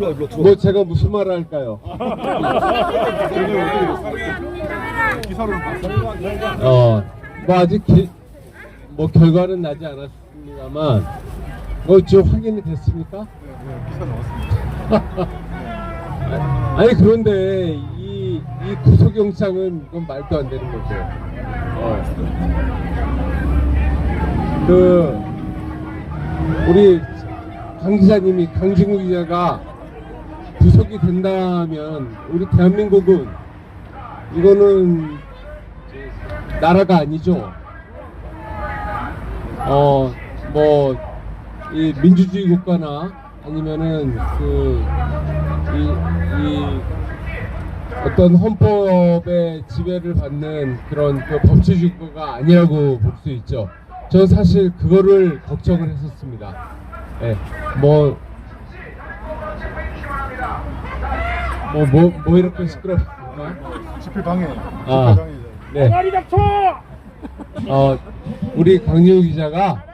들어와 일로 들어와. 뭐 제가 무슨 말을 할까요? 어, 뭐 아직 기, 뭐 결과는 나지 않았습니다만, 뭐 지금 확인이 됐습니까? 네, 기사 나왔습니다. 아니 그런데 이, 이 구속영장은 그건 말도 안 되는 거죠. 어. 그 우리 강 기자님이 강진구 기자가 구속이 된다면 우리 대한민국은 이거는 나라가 아니죠. 어 뭐 이 민주주의 국가나 아니면은 그 이, 이 어떤 헌법의 지배를 받는 그런 그 법치주의 국가가 아니라고 볼 수 있죠. 저는 사실 그거를 걱정을 했었습니다. 예, 뭐, 뭐, 뭐, 뭐 이렇게 시끄럽습니까? 집회 방해. 아. 집회 방해. 네. 머리 닥쳐! 어, 우리 강유우 기자가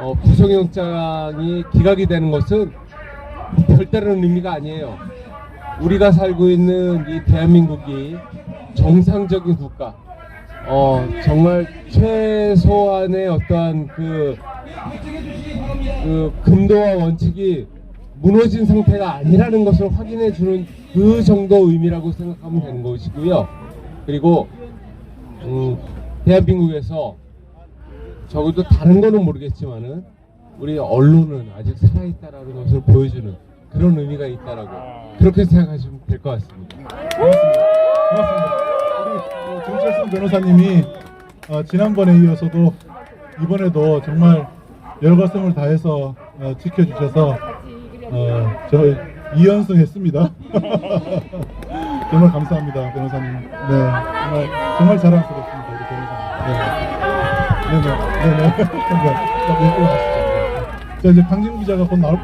어, 구속영장이 기각이 되는 것은 별다른 의미가 아니에요. 우리가 살고 있는 이 대한민국이 정상적인 국가, 어, 정말 최소한의 어떠한 그, 그 금도와 원칙이 무너진 상태가 아니라는 것을 확인해 주는 그 정도 의미라고 생각하면 되는 것이고요. 그리고 음, 대한민국에서 적어도 다른 거는 모르겠지만은 우리 언론은 아직 살아있다라는 것을 보여주는 그런 의미가 있다라고 그렇게 생각하시면 될 것 같습니다. 고맙습니다. 고맙습니다. 우리 어, 정철승 변호사님이 어, 지난번에 이어서도 이번에도 정말 열과성을 다해서 어, 지켜주셔서 어, 저 2연승 했습니다. 정말 감사합니다, 변호사님. 네, 정말 정말 자랑스럽습니다, 우리 변호사님. 네, 네, 네, 네, 네. 네, 네. 자, 이제 강진구 기자가 곧 나올.